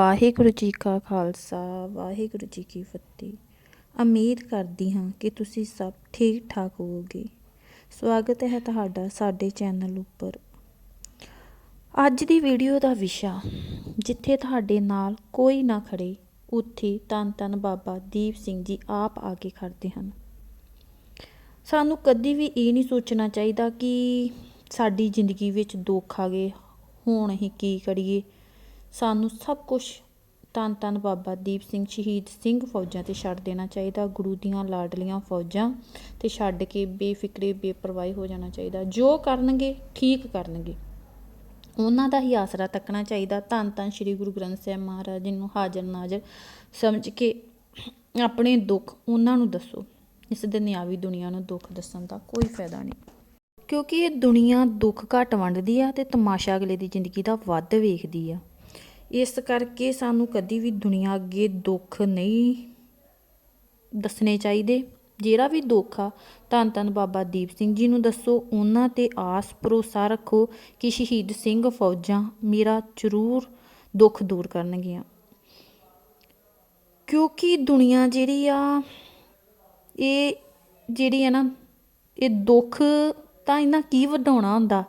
ਵਾਹਿਗੁਰੂ ਜੀ ਕਾ ਖਾਲਸਾ, ਵਾਹਿਗੁਰੂ ਜੀ ਕੀ ਫਤਿਹ। ਉਮੀਦ ਕਰਦੀ ਹਾਂ ਕਿ ਤੁਸੀਂ ਸਭ ਠੀਕ ਠਾਕ ਹੋਵੋਗੇ। ਸਵਾਗਤ ਹੈ ਤੁਹਾਡਾ ਸਾਡੇ ਚੈਨਲ ਉੱਪਰ। ਅੱਜ ਦੀ ਵੀਡੀਓ ਦਾ ਵਿਸ਼ਾ, ਜਿੱਥੇ ਤੁਹਾਡੇ ਨਾਲ ਕੋਈ ਨਾ ਖੜੇ ਉੱਥੇ ਤਨ ਤਨ ਬਾਬਾ ਦੀਪ ਸਿੰਘ ਜੀ ਆਪ ਆ ਕੇ ਖੜਦੇ ਹਨ। ਸਾਨੂੰ ਕਦੀ ਵੀ ਇਹ ਨਹੀਂ ਸੋਚਣਾ ਚਾਹੀਦਾ ਕਿ ਸਾਡੀ ਜ਼ਿੰਦਗੀ ਵਿੱਚ ਦੁੱਖ ਆ ਗਏ, ਹੁਣ ਅਸੀਂ ਕੀ ਕਰੀਏ। ਸਾਨੂੰ ਸਭ ਕੁਝ ਧੰਨ ਧੰਨ ਬਾਬਾ ਦੀਪ ਸਿੰਘ, ਸ਼ਹੀਦ ਸਿੰਘ ਫੌਜਾਂ ਤੇ ਛੱਡ ਦੇਣਾ ਚਾਹੀਦਾ, ਗੁਰੂ ਦੀਆਂ ਲਾਡਲੀਆਂ ਫੌਜਾਂ ਤੇ ਛੱਡ ਕੇ ਬੇਫਿਕਰੇ, ਬੇਪਰਵਾਹੀ ਹੋ ਜਾਣਾ ਚਾਹੀਦਾ। ਜੋ ਕਰਨਗੇ, ਠੀਕ ਕਰਨਗੇ। ਉਹਨਾਂ ਦਾ ਹੀ ਆਸਰਾ ਤੱਕਣਾ ਚਾਹੀਦਾ। ਧੰਨ ਧੰਨ ਸ੍ਰੀ ਗੁਰੂ ਗ੍ਰੰਥ ਸਾਹਿਬ ਮਹਾਰਾਜ ਜੀ ਨੂੰ ਹਾਜ਼ਰ ਨਾਜ਼ਰ ਸਮਝ ਕੇ ਆਪਣੇ ਦੁੱਖ ਉਹਨਾਂ ਨੂੰ ਦੱਸੋ। ਇਸ ਦੁਨਿਆਵੀ ਦੁਨੀਆ ਨੂੰ ਦੁੱਖ ਦੱਸਣ ਦਾ ਕੋਈ ਫਾਇਦਾ ਨਹੀਂ। ਕਿਉਂਕਿ ਇਹ ਦੁਨੀਆ ਦੁੱਖ ਘੱਟ ਵੰਡਦੀ ਆ ਤੇ ਤਮਾਸ਼ਾ ਅਗਲੇ ਦੀ ਜ਼ਿੰਦਗੀ ਦਾ ਵੱਧ ਵੇਖਦੀ ਆ। ਇਸ ਕਰਕੇ ਸਾਨੂੰ ਕਦੀ ਵੀ ਦੁਨੀਆ ਅੱਗੇ ਦੁੱਖ ਨਹੀਂ ਦੱਸਣੇ ਚਾਹੀਦੇ। ਜਿਹੜਾ ਵੀ ਦੁੱਖ ਆ, ਧੰਨ ਧੰਨ ਬਾਬਾ ਦੀਪ ਸਿੰਘ ਜੀ ਨੂੰ ਦੱਸੋ, ਉਹਨਾਂ ਤੇ ਆਸ ਭਰੋਸਾ ਰੱਖੋ ਕਿ ਸ਼ਹੀਦ ਸਿੰਘ ਫੌਜਾਂ ਮੇਰਾ ਜ਼ਰੂਰ ਦੁੱਖ ਦੂਰ ਕਰਨਗੀਆਂ। ਕਿਉਂਕਿ ਦੁਨੀਆ ਜਿਹੜੀ ਆ, ਇਹ ਜਿਹੜੀ ਹੈ ਨਾ, ਇਹ ਦੁੱਖ ਤਾਂ ਇਹਨਾਂ ਕੀ ਵਧਾਉਣਾ ਹੁੰਦਾ?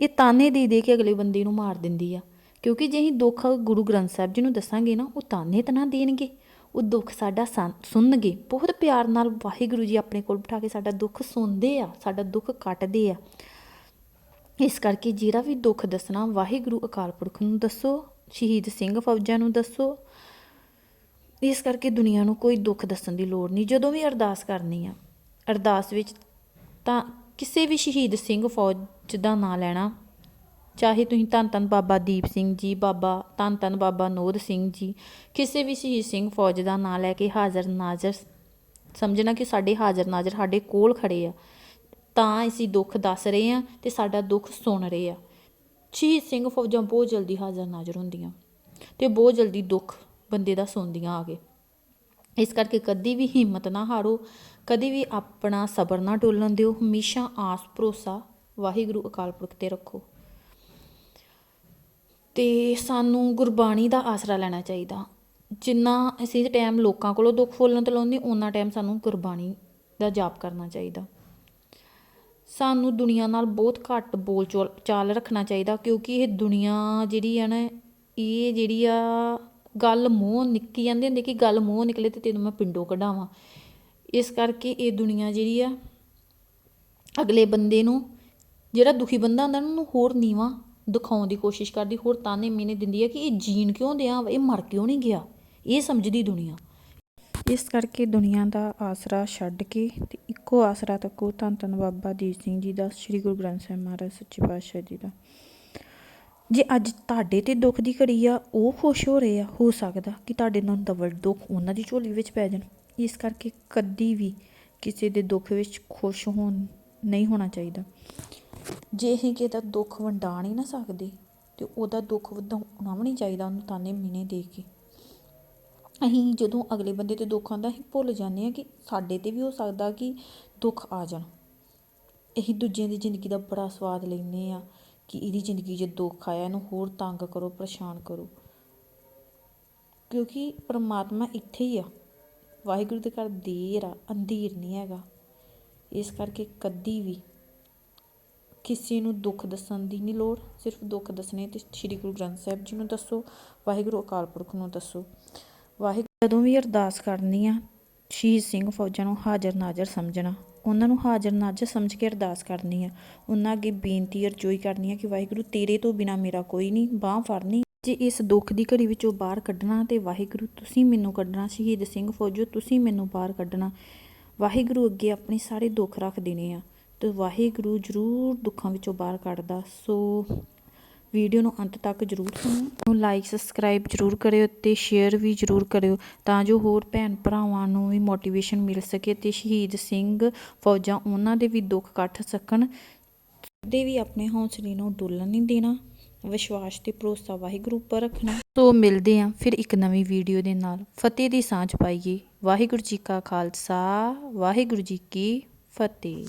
ਇਹ ਤਾਨੇ ਦੇ ਦੇ ਕੇ ਅਗਲੇ ਬੰਦੇ ਨੂੰ ਮਾਰ ਦਿੰਦੀ ਆ। ਕਿਉਂਕਿ ਜੇ ਅਸੀਂ ਦੁੱਖ ਗੁਰੂ ਗ੍ਰੰਥ ਸਾਹਿਬ ਜੀ ਨੂੰ ਦੱਸਾਂਗੇ ਨਾ, ਉਹ ਤਾਨੇ ਤਾਂ ਨਾ ਦੇਣਗੇ। ਉਹ ਦੁੱਖ ਸਾਡਾ ਸੰ- ਸੁਣਨਗੇ। ਬਹੁਤ ਪਿਆਰ ਨਾਲ ਵਾਹਿਗੁਰੂ ਜੀ ਆਪਣੇ ਕੋਲ ਬਿਠਾ ਕੇ ਸਾਡਾ ਦੁੱਖ ਸੁਣਦੇ ਆ, ਸਾਡਾ ਦੁੱਖ ਕੱਟਦੇ ਆ। ਇਸ ਕਰਕੇ ਜਿਹੜਾ ਵੀ ਦੁੱਖ ਦੱਸਣਾ, ਵਾਹਿਗੁਰੂ ਅਕਾਲ ਪੁਰਖ ਨੂੰ ਦੱਸੋ, ਸ਼ਹੀਦ ਸਿੰਘ ਫੌਜਾਂ ਨੂੰ ਦੱਸੋ। ਇਸ ਕਰਕੇ ਦੁਨੀਆ ਨੂੰ ਕੋਈ ਦੁੱਖ ਦੱਸਣ ਦੀ ਲੋੜ ਨਹੀਂ। ਜਦੋਂ ਵੀ ਅਰਦਾਸ ਕਰਨੀ ਆ, ਅਰਦਾਸ ਵਿੱਚ ਤਾਂ ਕਿਸੇ ਵੀ ਸ਼ਹੀਦ ਸਿੰਘ ਫੌਜ ਦਾ ਨਾਂ ਲੈਣਾ ਚਾਹੇ ਤੁਸੀਂ ਧੰਨ ਧੰਨ ਬਾਬਾ ਦੀਪ ਸਿੰਘ ਜੀ, ਬਾਬਾ ਧੰਨ ਧੰਨ ਬਾਬਾ ਨੋਦ ਸਿੰਘ ਜੀ, ਕਿਸੇ ਵੀ ਸ਼ਹੀਦ ਸਿੰਘ ਫੌਜ ਦਾ ਨਾਂ ਲੈ ਕੇ ਹਾਜ਼ਰ ਨਾਜ਼ਰ ਸਮਝਣਾ ਕਿ ਸਾਡੇ ਹਾਜ਼ਰ ਨਾਜ਼ਰ ਸਾਡੇ ਕੋਲ ਖੜੇ ਆ। ਤਾਂ ਅਸੀਂ ਦੁੱਖ ਦੱਸ ਰਹੇ ਆ ਤੇ ਸਾਡਾ ਦੁੱਖ ਸੁਣ ਰਹੇ ਆ। ਸ਼ਹੀਦ ਸਿੰਘ ਫੌਜਾਂ ਬਹੁਤ ਜਲਦੀ ਹਾਜ਼ਰ ਨਾਜ਼ਰ ਹੁੰਦੀਆਂ ਤੇ ਬਹੁਤ ਜਲਦੀ ਦੁੱਖ ਬੰਦੇ ਦਾ ਸੁਣਦੀਆਂ ਆ ਗਏ ਇਸ ਕਰਕੇ ਕਦੀ ਵੀ ਹਿੰਮਤ ਨਾ ਹਾਰੋ, ਕਦੀ ਵੀ ਆਪਣਾ ਸਬਰ ਨਾ ਡੋਲਣ ਦਿਓ, ਹਮੇਸ਼ਾ ਆਸ ਭਰੋਸਾ ਵਾਹਿਗੁਰੂ ਅਕਾਲ ਪੁਰਖ ਤੇ ਰੱਖੋ। ਤੇ ਸਾਨੂੰ ਗੁਰਬਾਣੀ ਦਾ ਆਸਰਾ ਲੈਣਾ ਚਾਹੀਦਾ। ਜਿੰਨਾ ਅਸੀਂ ਟਾਈਮ ਲੋਕਾਂ ਕੋਲੋਂ ਦੁੱਖ ਫੋਲਣ ਤੇ ਲਾਉਂਦੇ ਉਹਨਾਂ ਟਾਈਮ ਸਾਨੂੰ ਗੁਰਬਾਣੀ ਦਾ ਜਾਪ ਕਰਨਾ ਚਾਹੀਦਾ। ਸਾਨੂੰ ਦੁਨੀਆ ਨਾਲ ਬਹੁਤ ਘੱਟ ਬੋਲ ਚੋਲ- ਚਾਲ ਰੱਖਣਾ ਚਾਹੀਦਾ, ਕਿਉਂਕਿ ਇਹ ਦੁਨੀਆ ਜਿਹੜੀ ਆ ਨਾ, ਇਹ ਜਿਹੜੀ ਆ ਗੱਲ ਮੂੰਹ ਨਿੱਕੀ ਜਾਂਦੇ ਹੁੰਦੇ, ਕਿ ਗੱਲ ਮੂੰਹ ਨਿਕਲੇ ਤੇ ਤੈਨੂੰ ਮੈਂ ਪਿੰਡੋਂ ਕਢਾਵਾਂ। ਇਸ ਕਰਕੇ ਇਹ ਦੁਨੀਆ ਜਿਹੜੀ ਆ, ਅਗਲੇ ਬੰਦੇ ਨੂੰ, ਜਿਹੜਾ ਦੁਖੀ ਬੰਦਾ ਹੁੰਦਾ ਨਾ, ਉਹਨੂੰ ਹੋਰ ਨੀਵਾ ਦਿਖਾਉਣ ਦੀ ਕੋਸ਼ਿਸ਼ ਕਰਦੀ, ਹੋਰ ਤਾਨੇ ਮੀਨੇ ਦਿੰਦੀ ਹੈ ਕਿ ਇਹ ਜੀਣ ਕਿਉਂ ਦਿਆ ਇਹ ਮਰ ਕਿਉਂ ਨਹੀਂ ਗਿਆ? ਇਹ ਸਮਝਦੀ ਦੁਨੀਆ। ਇਸ ਕਰਕੇ ਦੁਨੀਆ ਦਾ ਆਸਰਾ ਛੱਡ ਕੇ ਤੇ ਇੱਕੋ ਆਸਰਾ ਤੱਕੋ ਧੰਨ ਧੰਨ ਬਾਬਾ ਦੀਪ ਸਿੰਘ ਜੀ ਦਾ, ਸ੍ਰੀ ਗੁਰੂ ਗ੍ਰੰਥ ਸਾਹਿਬ ਮਹਾਰਾਜ ਸੱਚੇ ਪਾਤਸ਼ਾਹ ਜੀ ਦਾ। ਜੇ ਅੱਜ ਤੁਹਾਡੇ ਤੇ ਦੁੱਖ ਦੀ ਘੜੀ ਆ, ਉਹ ਖੁਸ਼ ਹੋ ਰਹੇ ਆ, ਹੋ ਸਕਦਾ ਕਿ ਤੁਹਾਡੇ ਨਾਲ ਡਬਲ ਦੁੱਖ ਉਹਨਾਂ ਦੀ ਝੋਲੀ ਵਿੱਚ ਪੈ ਜਾਣ। ਇਸ ਕਰਕੇ ਕਦੀ ਵੀ ਕਿਸੇ ਦੇ ਦੁੱਖ ਵਿੱਚ ਖੁਸ਼ ਹੋਣ ਨਹੀਂ ਹੋਣਾ ਚਾਹੀਦਾ। ਜੇ ਅਸੀਂ ਕਿਸੇ ਦਾ ਦੁੱਖ ਵੰਡਾ ਨਹੀਂ ਨਾ ਸਕਦੇ ਤੇ ਉਹਦਾ ਦੁੱਖ ਵਧਾਉਣਾ ਵੀ ਨਹੀਂ ਚਾਹੀਦਾ ਉਹਨੂੰ ਤਾਨੇ ਮੀਨੇ ਦੇ ਕੇ। ਅਸੀਂ ਜਦੋਂ ਅਗਲੇ ਬੰਦੇ ਤੇ ਦੁੱਖ ਆਉਂਦਾ, ਅਸੀਂ ਭੁੱਲ ਜਾਂਦੇ ਹਾਂ ਕਿ ਸਾਡੇ ਤੇ ਵੀ ਹੋ ਸਕਦਾ ਕਿ ਦੁੱਖ ਆ ਜਾਣ। ਅਸੀਂ ਦੂਜਿਆਂ ਦੀ ਜ਼ਿੰਦਗੀ ਦਾ ਬੜਾ ਸਵਾਦ ਲੈਂਦੇ ਆ ਕਿ ਇਹਦੀ ਜ਼ਿੰਦਗੀ 'ਚ ਦੁੱਖ ਆਇਆ, ਇਹਨੂੰ ਹੋਰ ਤੰਗ ਕਰੋ, ਪਰੇਸ਼ਾਨ ਕਰੋ। ਕਿਉਂਕਿ ਪਰਮਾਤਮਾ ਇੱਥੇ ਹੀ ਆ। ਵਾਹਿਗੁਰੂ ਦੇ ਘਰ ਦੇਰ ਆ, ਅੰਧੇਰ ਨਹੀਂ ਹੈਗਾ। ਇਸ ਕਰਕੇ ਕਦੀ ਵੀ ਕਿਸੇ ਨੂੰ ਦੁੱਖ ਦੱਸਣ ਦੀ ਨਹੀਂ ਲੋੜ, ਸਿਰਫ ਦੁੱਖ ਦੱਸਣੇ ਅਤੇ ਸ੍ਰੀ ਗੁਰੂ ਗ੍ਰੰਥ ਸਾਹਿਬ ਜੀ ਨੂੰ ਦੱਸੋ, ਵਾਹਿਗੁਰੂ ਅਕਾਲ ਪੁਰਖ ਨੂੰ ਦੱਸੋ। ਵਾਹਿਗੁਰੂ, ਜਦੋਂ ਵੀ ਅਰਦਾਸ ਕਰਨੀ ਆ, ਸ਼ਹੀਦ ਸਿੰਘ ਫੌਜਾਂ ਨੂੰ ਹਾਜ਼ਰ ਨਾਜ਼ਰ ਸਮਝਣਾ, ਉਹਨਾਂ ਨੂੰ ਹਾਜ਼ਰ ਨਾਜ਼ਰ ਸਮਝ ਕੇ ਅਰਦਾਸ ਕਰਨੀ ਆ। ਉਹਨਾਂ ਅੱਗੇ ਬੇਨਤੀ ਅਰਜ਼ੋਈ ਕਰਨੀ ਆ ਕਿ ਵਾਹਿਗੁਰੂ, ਤੇਰੇ ਤੋਂ ਬਿਨਾ ਮੇਰਾ ਕੋਈ ਨਹੀਂ ਬਾਹ ਫੜਨੀ। ਜੇ ਇਸ ਦੁੱਖ ਦੀ ਘੜੀ ਵਿੱਚੋਂ ਬਾਹਰ ਕੱਢਣਾ ਤੇ ਵਾਹਿਗੁਰੂ, ਤੁਸੀਂ ਮੈਨੂੰ ਕੱਢਣਾ, ਸ਼ਹੀਦ ਸਿੰਘ ਫੌਜੋ, ਤੁਸੀਂ ਮੈਨੂੰ ਬਾਹਰ ਕੱਢਣਾ। ਵਾਹਿਗੁਰੂ ਅੱਗੇ ਆਪਣੇ ਸਾਰੇ ਦੁੱਖ ਰੱਖ ਦੇਣੇ ਆ। ਤੇ ਵਾਹਿਗੁਰੂ ਜ਼ਰੂਰ ਦੁੱਖਾਂ ਵਿੱਚੋਂ ਬਾਹਰ ਕੱਢਦਾ। ਸੋ ਵੀਡੀਓ ਨੂੰ ਅੰਤ ਤੱਕ ਜ਼ਰੂਰ ਸੁਣੋ। ਲਾਈਕ ਸਬਸਕ੍ਰਾਈਬ ਜ਼ਰੂਰ ਕਰਿਓ ਤੇ ਸ਼ੇਅਰ ਵੀ ਜ਼ਰੂਰ ਕਰਿਓ ਤਾਂ ਜੋ ਹੋਰ ਭੈਣ ਭਰਾਵਾਂ ਨੂੰ ਵੀ ਮੋਟੀਵੇਸ਼ਨ ਮਿਲ ਸਕੇ ਤੇ ਸ਼ਹੀਦ ਸਿੰਘ ਫੌਜਾਂ ਉਹਨਾਂ ਦੇ ਵੀ ਦੁੱਖ ਕੱਟ ਸਕਣ। ਕਦੇ ਵੀ ਆਪਣੇ ਹੌਸਲੇ ਨੂੰ ਡੋਲਣ ਨਹੀਂ ਦੇਣਾ। ਵਿਸ਼ਵਾਸ ਤੇ ਭਰੋਸਾ ਵਾਹਿਗੁਰੂ ਉੱਪਰ ਰੱਖਣਾ। ਸੋ ਮਿਲਦੇ ਆਂ ਫਿਰ ਇੱਕ ਨਵੀਂ ਵੀਡੀਓ ਦੇ ਨਾਲ। ਫਤਿਹ ਦੀ ਸਾਂਝ ਪਾਈਏ। ਵਾਹਿਗੁਰੂ ਜੀ ਕਾ ਖਾਲਸਾ, ਵਾਹਿਗੁਰੂ ਜੀ ਕੀ ਫਤਿਹ।